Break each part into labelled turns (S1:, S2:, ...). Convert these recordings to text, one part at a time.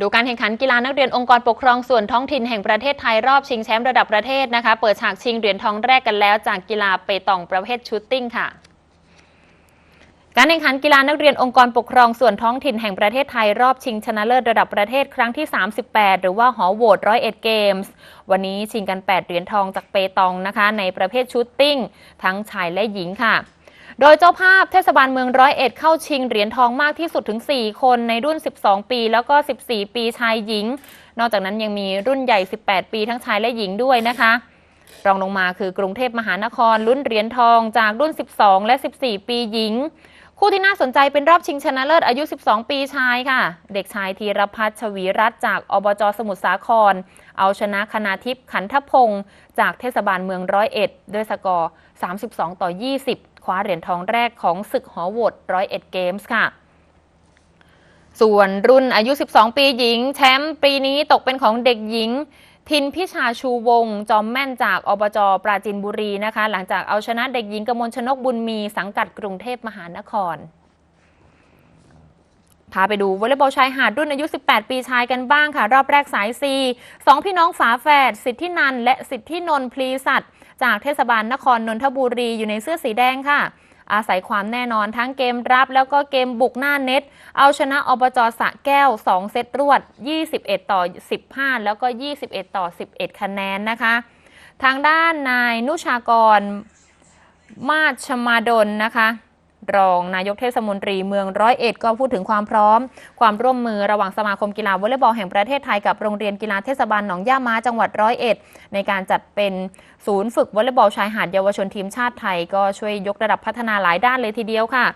S1: ดูการแข่งขันกีฬานักเรียนองค์กรปกครองส่วนท้องถิ่นแห่งประเทศไทยรอบชิงแชมป์ระดับประเทศนะคะ เปิดฉากชิงเหรียญทองแรกกันแล้ว จากกีฬาเปตองประเภทชูตติ้งค่ะการแข่งขันกีฬานักเรียนองค์กรปกครองส่วนท้องถิ่นแห่งประเทศไทยรอบชิงชนะเลิศระดับประเทศครั้งที่ 38 หรือว่าหอโหวตร้อยเอ็ดเกมส์วันนี้ชิงกัน 8 เหรียญทองจากเปตองนะคะ ในประเภทชูตติ้งทั้งชายและหญิงค่ะ โดยเจ้าภาพเทศบาลเมืองร้อยเอ็ดเข้าชิงเหรียญทองมากที่สุดถึง 4 คนในรุ่น 12 ปี แล้วก็ 14 ปีชายหญิง นอกจากนั้นยังมีรุ่นใหญ่ 18 ปีทั้งชายและหญิงด้วยนะคะ รองลงมาคือกรุงเทพมหานครลุ้นเหรียญทองจากรุ่น 12 และ 14 ปีหญิง คู่ที่น่าสนใจเป็นรอบชิงชนะเลิศอายุ 12 ปีชายค่ะ เด็กชายธีรพัฒน์ชวีรัตน์จากอบจสมุทรสาคร เอาชนะคณาทิพย์ขันทพงศ์จากเทศบาลเมืองร้อยเอ็ดด้วยสกอร์ 32 ต่อ 20 คว้าเหรียญทองแรกของศึกหอโหวตร้อยเอ็ดเกมส์ค่ะ ส่วนรุ่นอายุ 12 ปีหญิง แชมป์ปีนี้ตกเป็นของเด็กหญิง ทินพิชาชูวง จอมแม่นจากอบจปราจินบุรีนะคะ หลังจากเอาชนะเด็กหญิงกมลชนกบุญมีสังกัดกรุงเทพมหานครพาไปดูวอลเลย์บอลชายหาดรุ่นอายุ 18 ปีชายกันบ้างค่ะ รอบแรกสายซีสองพี่น้องฝาแฝดสิทธินันและสิทธินนพลีสัตว์จากเทศบาลนครนนทบุรีอยู่ในเสื้อสีแดงค่ะ อาศัยความแน่นอนทั้งเกมรับ แล้วก็เกมบุกหน้าเน็ต เอาชนะอบจสะแก้ว 2 เซตรวด 21 ต่อ 15 แล้วก็ 21 ต่อ 11 คะแนนนะคะ ทางด้านนายนุชากรมาชมาดลนะคะ รองนายกเทศมนตรีเมืองร้อยเอ็ดก็พูดถึงความพร้อม ความร่วมมือระหว่างสมาคมกีฬาวอลเลย์บอลแห่งประเทศไทยกับโรงเรียนกีฬาเทศบาลหนองย่าม้าจังหวัดร้อยเอ็ดในการจัดเป็นศูนย์ฝึกวอลเลย์บอลชายหาดเยาวชนทีมชาติไทย ก็ช่วยยกระดับพัฒนาหลายด้านเลยทีเดียวค่ะ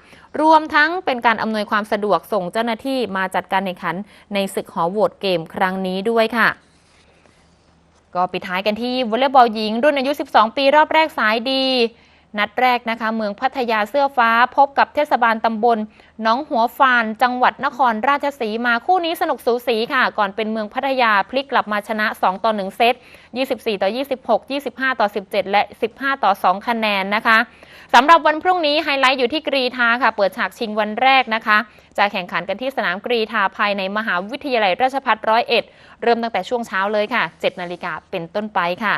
S1: รวมทั้งเป็นการอำนวยความสะดวกส่งเจ้าหน้าที่มาจัดการแข่งขันในศึกหอโหวตเกมครั้งนี้ด้วยค่ะก็ปิดท้ายกันที่วอลเลย์บอลหญิง รุ่นอายุ 12 ปีรอบแรกสายดี นัดแรกนะคะ เมืองพัทยาเสื้อฟ้าพบกับเทศบาลตำบลน้องหัวฟาน จังหวัดนครราชสีมาคู่นี้สนุกสูสีค่ะ ก่อนเป็นเมืองพัทยาพลิกกลับมาชนะ 2 ต่อ 1 เซต 24 ต่อ 26 25 ต่อ 17 และ 15 ต่อ 2 คะแนนนะคะสำหรับวันพรุ่งนี้ไฮไลท์อยู่ที่กรีธาค่ะ เปิดฉากชิงวันแรกนะคะ จะแข่งขันกันที่สนามกรีธาภายในมหาวิทยาลัยราชภัฏร้อยเอ็ดเริ่มตั้งแต่ช่วงเช้าเลยค่ะ 7 นาฬิกาเป็นต้นไปค่ะ